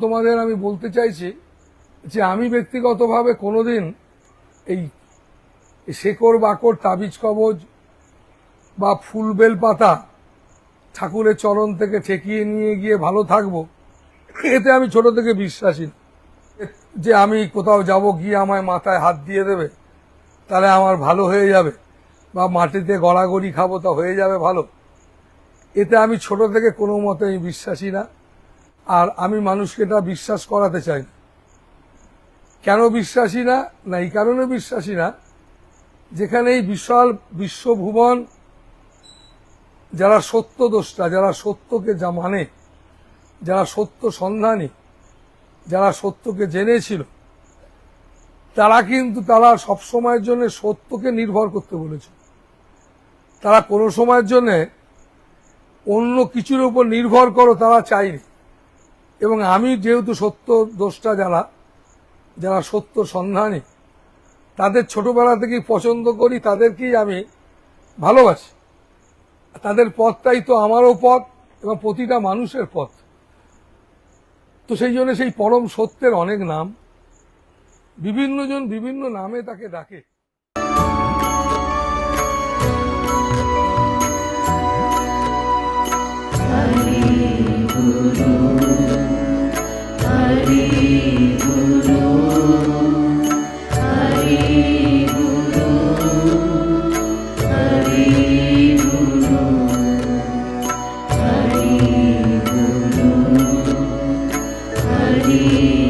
তোমাদের আমি বলতে চাইছি যে আমি ব্যক্তিগতভাবে কোনোদিন এই শেকড় বাকড় তাবিজ কবজ বা ফুল বেল পাতা ঠাকুরের চরণ থেকে ঠেকিয়ে নিয়ে গিয়ে ভালো থাকব, এতে আমি ছোট থেকে বিশ্বাসী। যে আমি কোথাও যাব, গিয়ে আমায় মাথায় হাত দিয়ে দেবে, তাহলে আমার ভালো হয়ে যাবে। বা মাটিতে গড়াগড়ি খাব, তা হয়ে যাবে ভালো। এতে আমি ছোট থেকে কোনো মতে আমি বিশ্বাসী না। আর আমি মানুষকে এটা বিশ্বাস করাতে চাই কেন বিশ্বাসী না? না, এই কারণে বিশ্বাসী না। যেখানে এই বিশাল বিশ্বভুবন, যারা সত্য দোষটা যারা সত্যকে যা মানে যারা সত্য সন্ধানী, যারা সত্যকে জেনেছিল, তারা কিন্তু তারা সব সময়ের জন্য সত্যকে নির্ভর করতে বলেছে। তারা কোনো সময়ের জন্য অন্য কিছুর উপর নির্ভর করো তারা চায়নি। এবং আমি যেহেতু সত্য দোষটা যারা যারা সত্য সন্ধানী, তাদের ছোটবেলা থেকেই পছন্দ করি, তাদেরকেই আমি ভালোবাসি। তাদের পথটাই তো আমারও পথ এবং প্রতিটা মানুষের পথ। তো সেই জন্য সেই পরম সত্যের অনেক নাম বিভিন্ন জন বিভিন্ন নামে তাকে ডাকে। Amen.